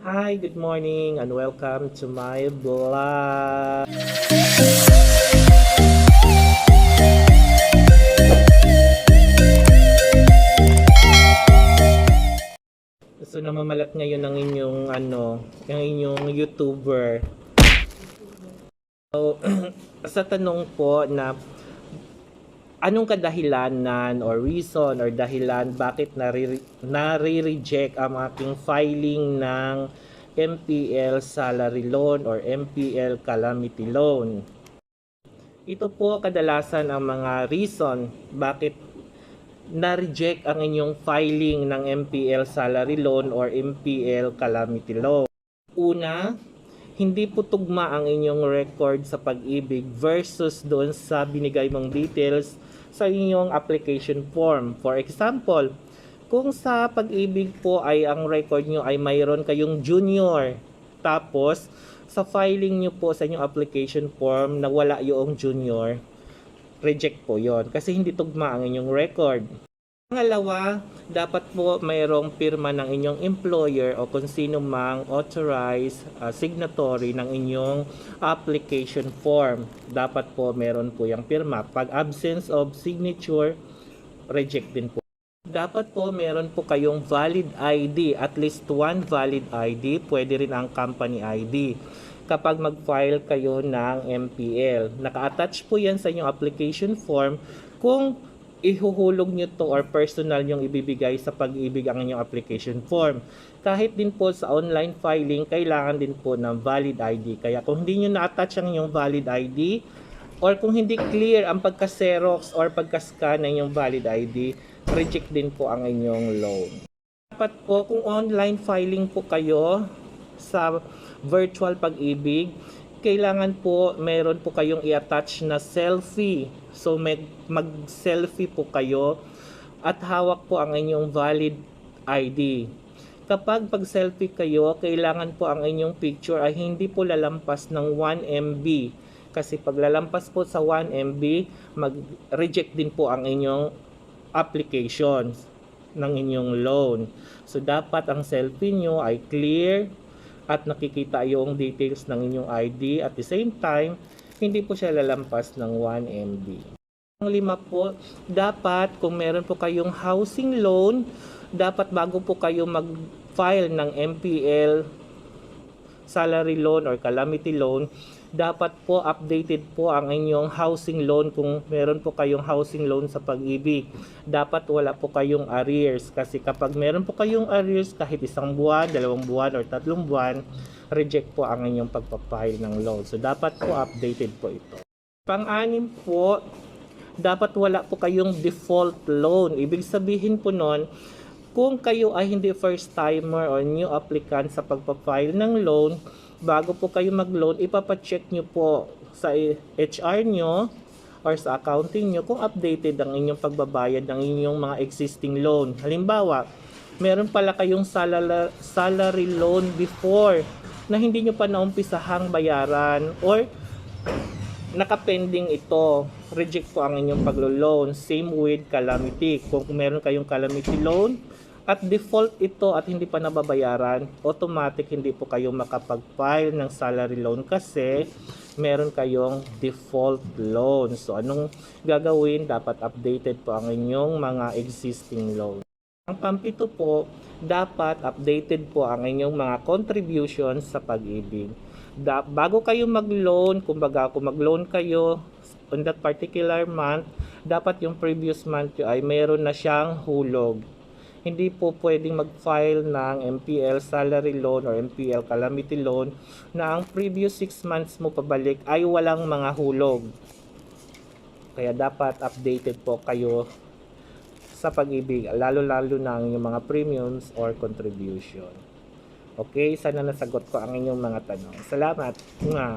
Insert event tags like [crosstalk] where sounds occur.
Hi, good morning and welcome to my vlog. So namamalat ngayon ng inyong ano, ng inyong YouTuber. So, [clears throat] sa tanong po na anong kadahilanan or reason or dahilan bakit nare- nare-reject ang aking filing ng MPL salary loan or MPL calamity loan. Ito po kadalasan ang mga reason bakit na-reject ang inyong filing ng MPL salary loan or MPL calamity loan. Una, hindi po tugma ang inyong record sa pag-ibig versus doon sa binigay mong details sa inyong application form. For example, kung sa pag-ibig po ay ang record nyo ay mayroon kayong junior, tapos sa filing nyo po sa inyong application form na wala yung junior, reject po yon kasi hindi tugma ang inyong record. Pangalawa, dapat po mayroong pirma ng inyong employer o kung sino mang authorized uh, signatory ng inyong application form. Dapat po meron po yung pirma. Pag absence of signature, reject din po. Dapat po meron po kayong valid ID, at least one valid ID, pwede rin ang company ID kapag mag-file kayo ng MPL. Naka-attach po yan sa inyong application form kung ihuhulog nyo to or personal yung ibibigay sa pag-ibig ang inyong application form. Kahit din po sa online filing, kailangan din po ng valid ID. Kaya kung hindi nyo na-attach ang inyong valid ID, or kung hindi clear ang pagka-xerox or pagka-scan ng inyong valid ID, reject din po ang inyong loan. Dapat po kung online filing po kayo sa virtual pag-ibig, kailangan po meron po kayong i-attach na selfie. So mag, mag-selfie po kayo at hawak po ang inyong valid ID. Kapag pag-selfie kayo, kailangan po ang inyong picture ay hindi po lalampas ng 1 MB. Kasi pag lalampas po sa 1 MB, mag-reject din po ang inyong application ng inyong loan. So dapat ang selfie nyo ay clear at nakikita yung details ng inyong ID at the same time, hindi po siya lalampas ng 1 MB. Ang lima po, dapat kung meron po kayong housing loan, dapat bago po kayo mag-file ng MPL salary loan or calamity loan, dapat po updated po ang inyong housing loan kung meron po kayong housing loan sa pag-ibig. Dapat wala po kayong arrears kasi kapag meron po kayong arrears kahit isang buwan, dalawang buwan or tatlong buwan, reject po ang inyong pagpapile ng loan. So dapat po updated po ito. Pang-anim po, dapat wala po kayong default loan. Ibig sabihin po nun, kung kayo ay hindi first timer or new applicant sa pagpapile ng loan, bago po kayo mag-loan, ipapacheck nyo po sa HR nyo or sa accounting nyo kung updated ang inyong pagbabayad ng inyong mga existing loan. Halimbawa, meron pala kayong salary loan before na hindi nyo pa naumpisahang bayaran or nakapending ito. Reject po ang inyong paglo-loan. Same with calamity. Kung meron kayong calamity loan, at default ito at hindi pa nababayaran, automatic hindi po kayo makapag-file ng salary loan kasi meron kayong default loan. So anong gagawin? Dapat updated po ang inyong mga existing loan. Ang pampito po, dapat updated po ang inyong mga contributions sa pag-ibig. Da- bago kayo mag-loan, kumbaga kung mag-loan kayo on that particular month, dapat yung previous month ay mayroon na siyang hulog hindi po pwedeng mag-file ng MPL salary loan or MPL calamity loan na ang previous 6 months mo pabalik ay walang mga hulog. Kaya dapat updated po kayo sa pag-ibig, lalo-lalo ang inyong mga premiums or contribution. Okay, sana nasagot ko ang inyong mga tanong. Salamat. Nga.